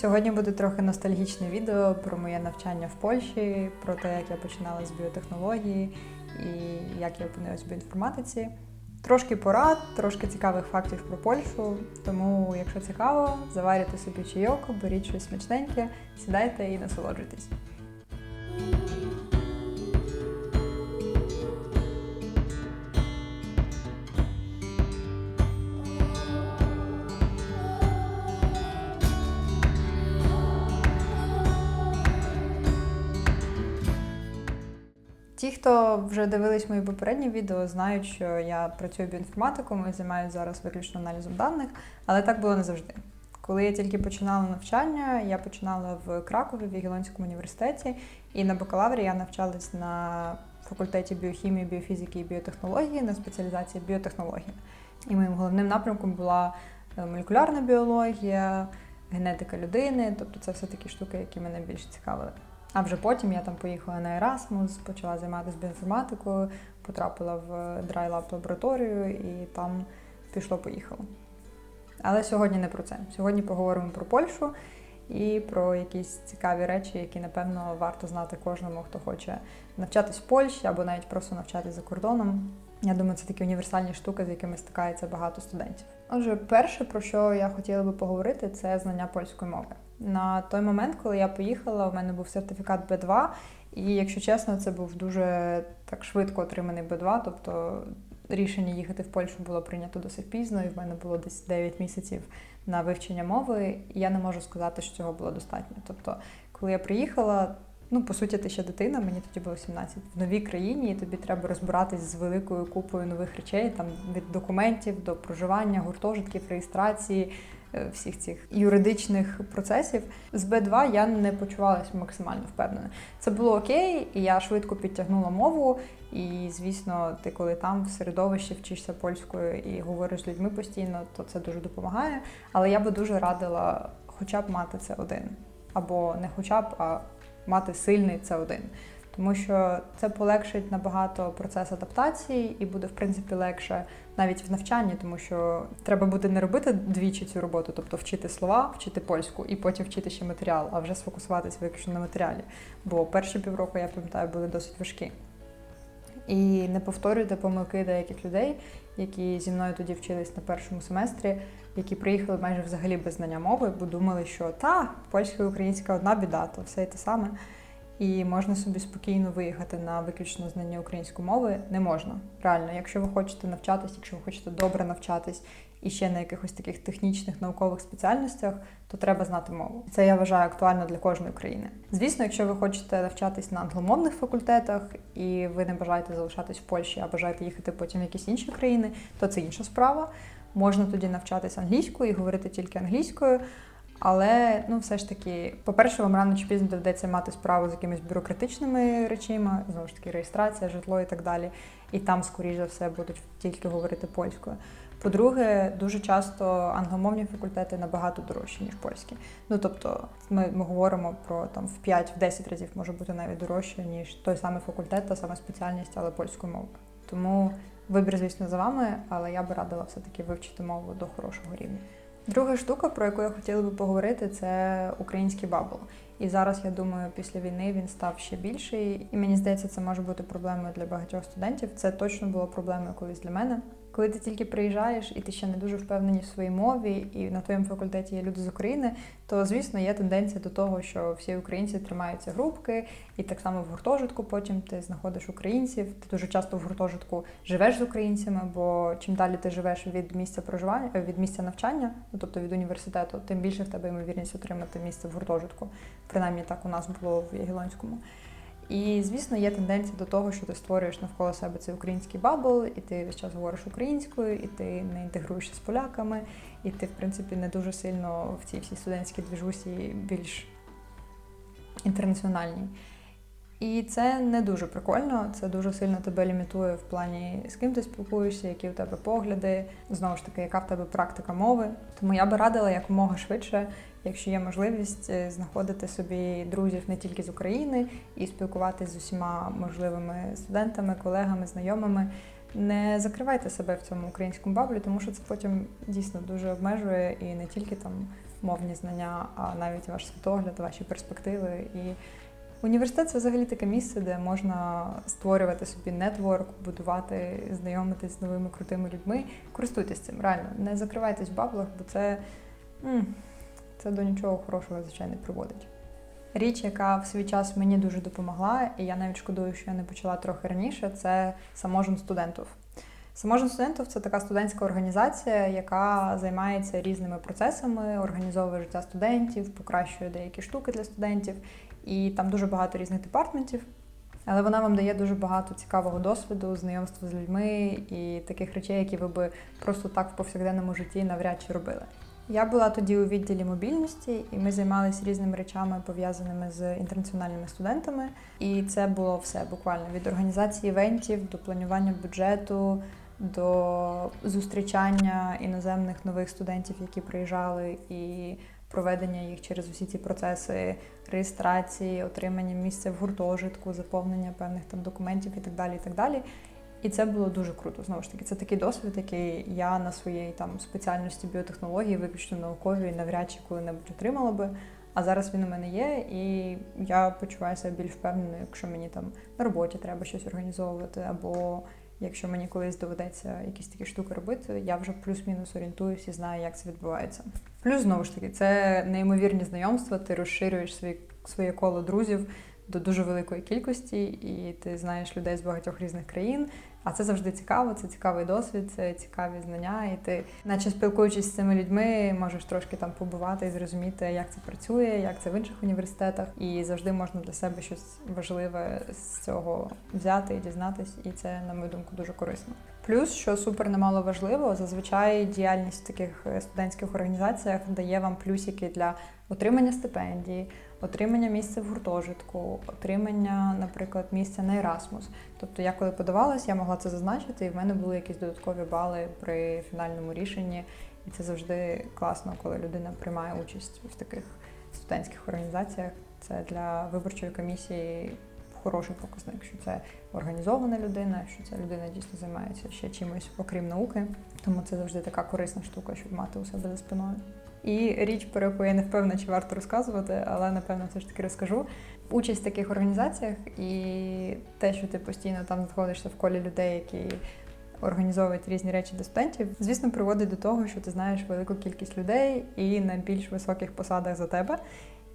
Сьогодні буде трохи ностальгічне відео про моє навчання в Польщі, про те, як я починала з біотехнології і як я опинилась в біоінформатиці. Трошки порад, трошки цікавих фактів про Польщу. Тому, якщо цікаво, заварюйте собі чайок, беріть щось смачненьке, сідайте і насолоджуйтесь. Ті, хто вже дивились мої попередні відео, знають, що я працюю біоінформатиком і займаюся зараз виключно аналізом даних, але так було не завжди. Коли я тільки починала навчання, я починала в Кракові в Ягелонському університеті, і на бакалаврі я навчалась на факультеті біохімії, біофізики і біотехнології на спеціалізації біотехнології. І моїм головним напрямком була е, молекулярна біологія, генетика людини, тобто це все такі штуки, які мене більше цікавили. А вже потім я там поїхала на Erasmus, почала займатися біоінформатикою, потрапила в DryLab лабораторію і там пішло-поїхало. Але сьогодні не про це. Сьогодні поговоримо про Польщу і про якісь цікаві речі, які, напевно, варто знати кожному, хто хоче навчатись в Польщі або навіть просто навчатись за кордоном. Я думаю, це такі універсальні штуки, з якими стикається багато студентів. Отже, перше, про що я хотіла би поговорити, це знання польської мови. На той момент, коли я поїхала, у мене був сертифікат Б2, і якщо чесно, це був дуже так швидко отриманий Б2, тобто рішення їхати в Польщу було прийнято досить пізно, і в мене було десь 9 місяців на вивчення мови. І я не можу сказати, що цього було достатньо. Тобто, коли я приїхала, ну по суті, ти ще дитина, мені тоді було 17, в новій країні, і тобі треба розбиратись з великою купою нових речей, там від документів до проживання, гуртожитків, реєстрації. Е, Всіх цих юридичних процесів з Б2 я не почувалася максимально впевнена. Це було окей, і я швидко підтягнула мову. І звісно, ти коли там в середовищі вчишся польською і говориш з людьми постійно, то це дуже допомагає. Але я би дуже радила хоча б мати це один, або не хоча б, а мати сильний це один. Тому що це полегшить набагато процес адаптації і буде в принципі легше навіть в навчанні, тому що треба буде не робити двічі цю роботу, тобто вчити слова, вчити польську і потім вчити ще матеріал, а вже сфокусуватися виключно на матеріалі. Бо перші півроку, я пам'ятаю, були досить важкі. І не повторюйте помилки деяких людей, які зі мною тоді вчились на першому семестрі, які приїхали майже взагалі без знання мови, бо думали, що та польська і українська одна біда, то все і те саме. І можна собі спокійно виїхати на виключно знання української мови. Не можна. Реально, якщо ви хочете навчатись, якщо ви хочете добре навчатись і ще на якихось таких технічних наукових спеціальностях, то треба знати мову. Це я вважаю актуально для кожної країни. Звісно, якщо ви хочете навчатись на англомовних факультетах і ви не бажаєте залишатись в Польщі, а бажаєте їхати потім в якісь інші країни, то це інша справа. Можна тоді навчатись англійською і говорити тільки англійською. Але ну, все ж таки, по-перше, вам рано чи пізно доведеться мати справу з якимись бюрократичними речима, знову ж таки, реєстрація, житло і так далі. І там, скоріш за все, будуть тільки говорити польською. По-друге, дуже часто англомовні факультети набагато дорожчі, ніж польські. Ну тобто, ми, ми говоримо про там в 5-10 разів може бути навіть дорожче, ніж той самий факультет, та сама спеціальність, але польською мовою. Тому вибір, звісно, за вами, але я би радила все-таки вивчити мову до хорошого рівня. Друга штука, про яку я хотіла би поговорити, це український бабл. І зараз я думаю, після війни він став ще більший, і мені здається, це може бути проблемою для багатьох студентів. Це точно було проблемою колись для мене. Коли ти тільки приїжджаєш і ти ще не дуже впевнений в своїй мові, і на твоєму факультеті є люди з України, то звісно є тенденція до того, що всі українці тримаються групки, і так само в гуртожитку потім ти знаходиш українців. Ти дуже часто в гуртожитку живеш з українцями, бо чим далі ти живеш від місця проживання, е, від місця навчання, ну тобто від університету, тим більше в тебе ймовірність отримати місце в гуртожитку. Принаймні так у нас було в Ягелонському. І, звісно, є тенденція до того, що ти створюєш навколо себе цей український бабл, і ти весь час говориш українською, і ти не інтегруєшся з поляками, і ти, в принципі, не дуже сильно в цій всій студентській двіжусі більш інтернаціональній. І це не дуже прикольно, це дуже сильно тебе лімітує в плані, з ким ти спілкуєшся, які у тебе погляди, знову ж таки, яка в тебе практика мови. Тому я би радила якомога швидше, якщо є можливість, е, знаходити собі друзів не тільки з України і спілкуватися з усіма можливими студентами, колегами, знайомими. Не закривайте себе в цьому українському баблі, тому що це потім дійсно дуже обмежує і не тільки там мовні знання, а навіть ваш світогляд, ваші перспективи. І університет це взагалі таке місце, де можна створювати собі нетворк, будувати, знайомитись з новими крутими людьми. Користуйтесь цим, реально, не закривайтесь в баблах, бо це, це до нічого хорошого, звичайно, не приводить. Річ, яка в свій час мені дуже допомогла, і я навіть шкодую, що я не почала трохи раніше, це саможен студентів. Саможен студентів це така студентська організація, яка займається різними процесами, організовує життя студентів, покращує деякі штуки для студентів, і там дуже багато різних департментів. Але вона вам дає дуже багато цікавого досвіду, знайомства з людьми і таких речей, які ви би просто так в повсякденному житті навряд чи робили. Я була тоді у відділі мобільності, і ми займалися різними речами, пов'язаними з інтернаціональними студентами. І це було все буквально від організації івентів до планування бюджету, до зустрічання іноземних нових студентів, які приїжджали, і проведення їх через усі ці процеси реєстрації, отримання місця в гуртожитку, заповнення певних там документів і так далі. І так далі. І це було дуже круто. Знову ж таки, це такий досвід, який я на своїй там спеціальності біотехнології, виключно науковій, навряд чи коли-небудь отримала би. А зараз він у мене є, і я почуваюся більш впевненою, якщо мені там на роботі треба щось організовувати, або якщо мені колись доведеться якісь такі штуки робити, я вже плюс-мінус орієнтуюсь і знаю, як це відбувається. Плюс знову ж таки, це неймовірні знайомства. Ти розширюєш свій, своє коло друзів до дуже великої кількості, і ти знаєш людей з багатьох різних країн. А це завжди цікаво, це цікавий досвід, це цікаві знання, і ти, наче спілкуючись з цими людьми, можеш трошки там побувати і зрозуміти, як це працює, як це в інших університетах, і завжди можна для себе щось важливе з цього взяти і дізнатись, і це, на мою думку, дуже корисно. Плюс, що супер немало важливо, зазвичай діяльність в таких студентських організаціях дає вам плюсики для отримання стипендії, отримання місця в гуртожитку, отримання, наприклад, місця на Erasmus. Тобто, я коли подавалась, я могла це зазначити, і в мене були якісь додаткові бали при фінальному рішенні. І це завжди класно, коли людина приймає участь в таких студентських організаціях. Це для виборчої комісії хороший показник, що це організована людина, що ця людина дійсно займається ще чимось, окрім науки. Тому це завжди така корисна штука, щоб мати у себе за спиною. І річ, про яку я не впевнена, чи варто розказувати, але напевно все ж таки розкажу. Участь в таких організаціях і те, що ти постійно там знаходишся в колі людей, які організовують різні речі для студентів, звісно, приводить до того, що ти знаєш велику кількість людей і на більш високих посадах за тебе.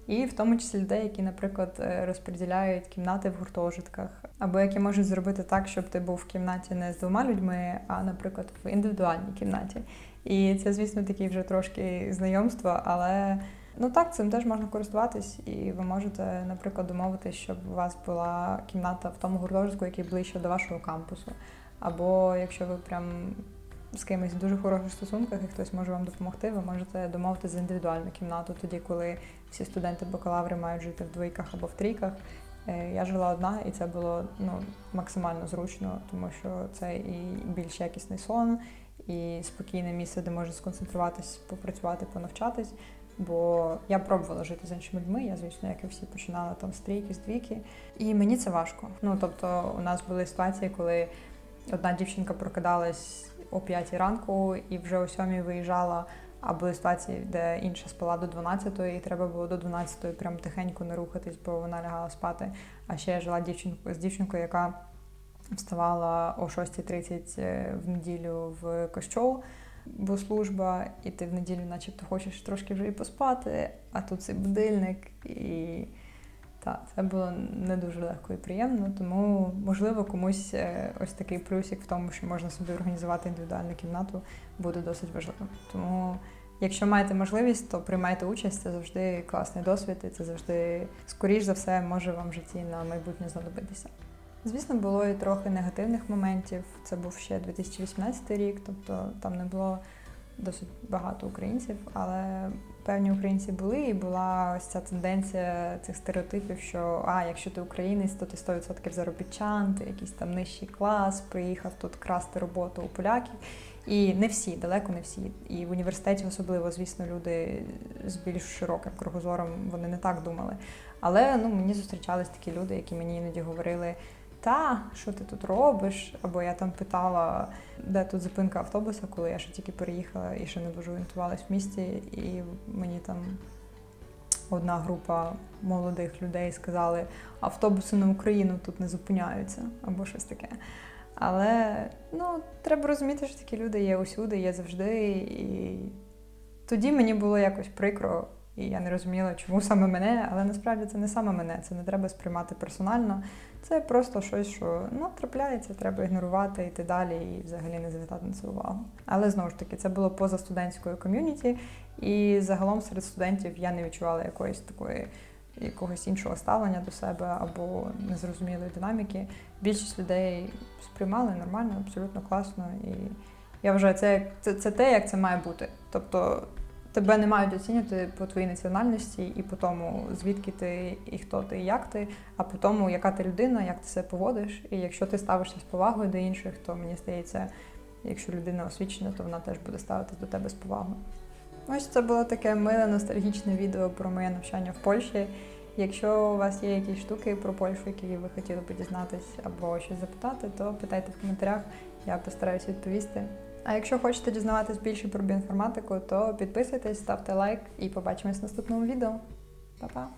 І в тому числі людей, які, наприклад, розподіляють кімнати в гуртожитках, або які можуть зробити так, щоб ти був в кімнаті не з двома людьми, а, наприклад, в індивідуальній кімнаті. І це, звісно, такі вже трошки знайомства, але ну так, цим теж можна користуватись, і ви можете, наприклад, домовитись, щоб у вас була кімната в тому гуртожитку, який ближче до вашого кампусу. Або якщо ви прям з кимось в дуже хороших стосунках і хтось може вам допомогти, ви можете домовитися за індивідуальну кімнату, тоді, коли всі студенти бакалаври мають жити в двійках або в трійках. Я жила одна, і це було ну, максимально зручно, тому що це і більш якісний сон, і спокійне місце, де можна сконцентруватись, попрацювати, понавчатись. Бо я пробувала жити з іншими людьми, я, звісно, як і всі починала там з трійки, з двійки. І мені це важко. Ну тобто, у нас були ситуації, коли одна дівчинка прокидалась о 5 ранку і вже о 7 виїжджала. А були ситуації, де інша спала до 12-ї, і треба було до 12-ї прям тихенько не рухатись, бо вона лягала спати. А ще я жила дівчинкою з дівчинкою, яка вставала о 6.30 в неділю в костьол, бо служба, і ти в неділю, начебто, хочеш трошки вже і поспати, а тут цей будильник. І так, це було не дуже легко і приємно, тому, можливо, комусь ось такий плюсик в тому, що можна собі організувати індивідуальну кімнату, буде досить важливо. Тому. Якщо маєте можливість, то приймайте участь, це завжди класний досвід, і це завжди, скоріш за все, може вам в житті на майбутнє знадобитися. Звісно, було і трохи негативних моментів. Це був ще 2018 рік, тобто там не було досить багато українців, але певні українці були, і була ось ця тенденція цих стереотипів, що а, якщо ти українець, то ти 100% заробітчан, ти якийсь там нижчий клас, приїхав тут красти роботу у поляків. І не всі, далеко не всі. І в університеті особливо, звісно, люди з більш широким кругозором вони не так думали. Але ну, мені зустрічались такі люди, які мені іноді говорили. Та, що ти тут робиш? Або я там питала, де тут зупинка автобуса, коли я ще тільки переїхала і ще не дуже орієнтувалась в місті, і мені там одна група молодих людей сказали, автобуси на Україну тут не зупиняються, або щось таке. Але ну, треба розуміти, що такі люди є усюди, є завжди. І тоді мені було якось прикро, і я не розуміла, чому саме мене, але насправді це не саме мене, це не треба сприймати персонально. Це просто щось, що ну, трапляється, треба ігнорувати, йти далі і взагалі не звертати на це увагу. Але знову ж таки, це було поза студентською ком'юніті, і загалом серед студентів я не відчувала якоїсь такої. Якогось іншого ставлення до себе або незрозумілої динаміки. Більшість людей сприймали нормально, абсолютно класно. І я вважаю, це, це, це те, як це має бути. Тобто тебе не мають оцінювати по твоїй національності і по тому, звідки ти і хто ти, і як ти, а по тому, яка ти людина, як ти себе поводиш. І якщо ти ставишся з повагою до інших, то мені здається, якщо людина освічена, то вона теж буде ставитись до тебе з повагою. Ось це було таке миле ностальгічне відео про моє навчання в Польщі. Якщо у вас є якісь штуки про Польщу, які ви хотіли б дізнатись або щось запитати, то питайте в коментарях, я постараюсь відповісти. А якщо хочете дізнаватись більше про біоінформатику, то підписуйтесь, ставте лайк і побачимось в наступному відео. Па-па!